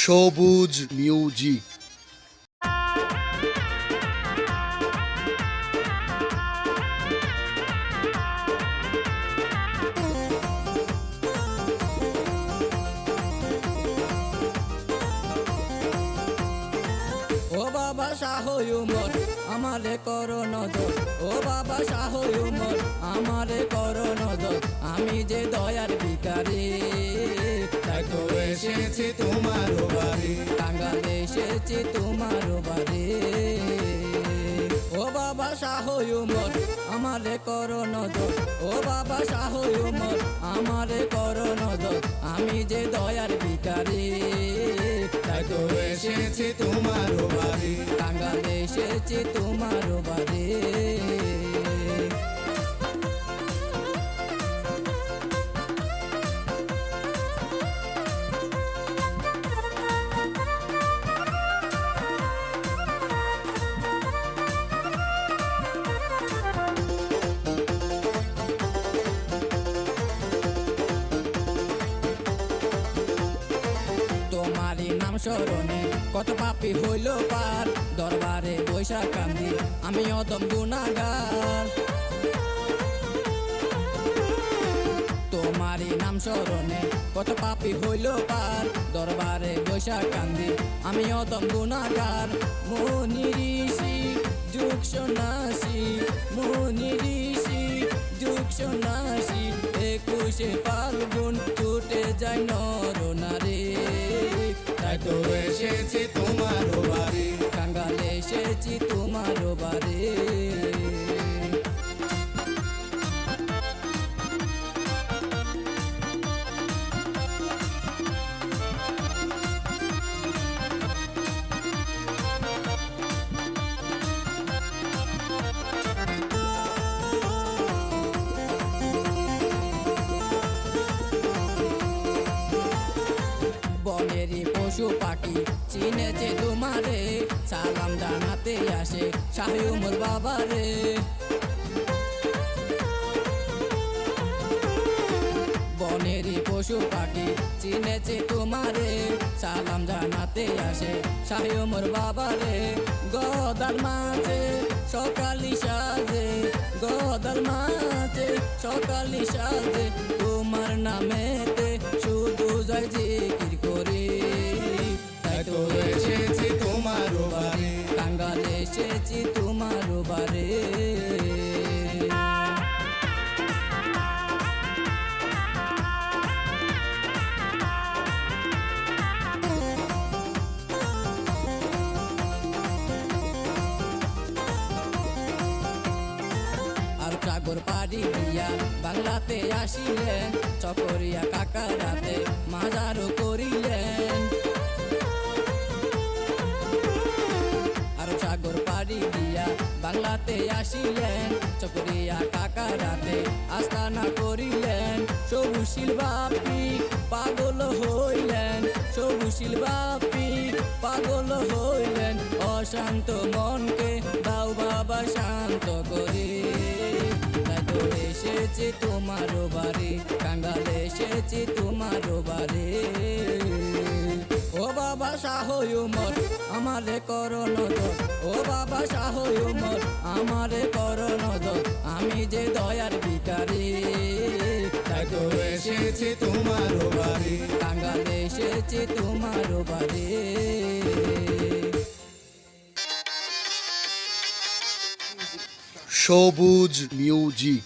সবুজ মিউজিক বাবা শাহ উমর, আমারে করো নজর। ও বাবা শাহ উমর, আমারে করো নজর। আমি যে দয়ার ভিকারি তাই এসেছি তোমার বাড়ি। কাঙ্গাল এসেছি তোমার বাড়ি। ও বাবা শাহ উমর, আমারে করো নজর। ও বাবা শাহ উমর, আমারে করো নজর। আমি যে দয়ার ভিকারি তাই তো এসেছি তোমার বাড়ি। কাঙ্গাল এসেছি তোমার বাড়ি। স্মরণে কত পাপি হইল পার। দরবারে বৈশাখ কান্দি, আমি অদম গুণাগার। তোমারই নাম স্মরণে কত পাপি হইল পার। দরবারে বৈশাখ কান্দি, আমি অদম গুণাগার। মনি ঋষি, যুগ সন্ন্যাসী, মনি ঋষি, যুগ সন্ন্যাসী, একুশে ফাল্গুন ছুটে যায় নর নারী। তাই তো এসেছি তোমার বাড়ি। কাঙ্গাল এসেছি তোমার বাড়ি। পশু পাখি চিনেছে তোমারে সালাম জানাতে আসে শাহি উমর বাবারে। বনেরই পশু পাখি চিনেছে তোমারে সালাম জানাতে আসে শাহি উমর বাবারে। গদার মাঝে সকালি সাজে, গদার মাঝে সকালি সাজে। তোমার নামেতে শুধু জয় সাগর পাড়ি দিয়া বাংলাতে আসিলেন, চকরিয়া কাকারাতে মাজারও করিলেন। আর সাগর পাড়ি দিয়া বাংলাতে আসিলেন, চকরিয়া কাকারাতে আস্তানা করিলেন। সবুশীল বাপি পাগল হইলেন সবুশীল বাপি পাগল হইলেন। অশান্ত মনকে দাও বাবা শান্ত করে। এসেছি তোমার বাড়ি, কাঙ্গাল এসেছি তোমার বাড়ি। ও বাবা শাহ উমর, আমারে করো নজর। ও বাবা শাহ উমর, আমারে করো নজর। আমি যে দয়ার ভিকারি তাই তো এসেছি তোমার বাড়ি, কাঙ্গাল এসেছি তোমার বাড়ি। সবুজ মিউজিক।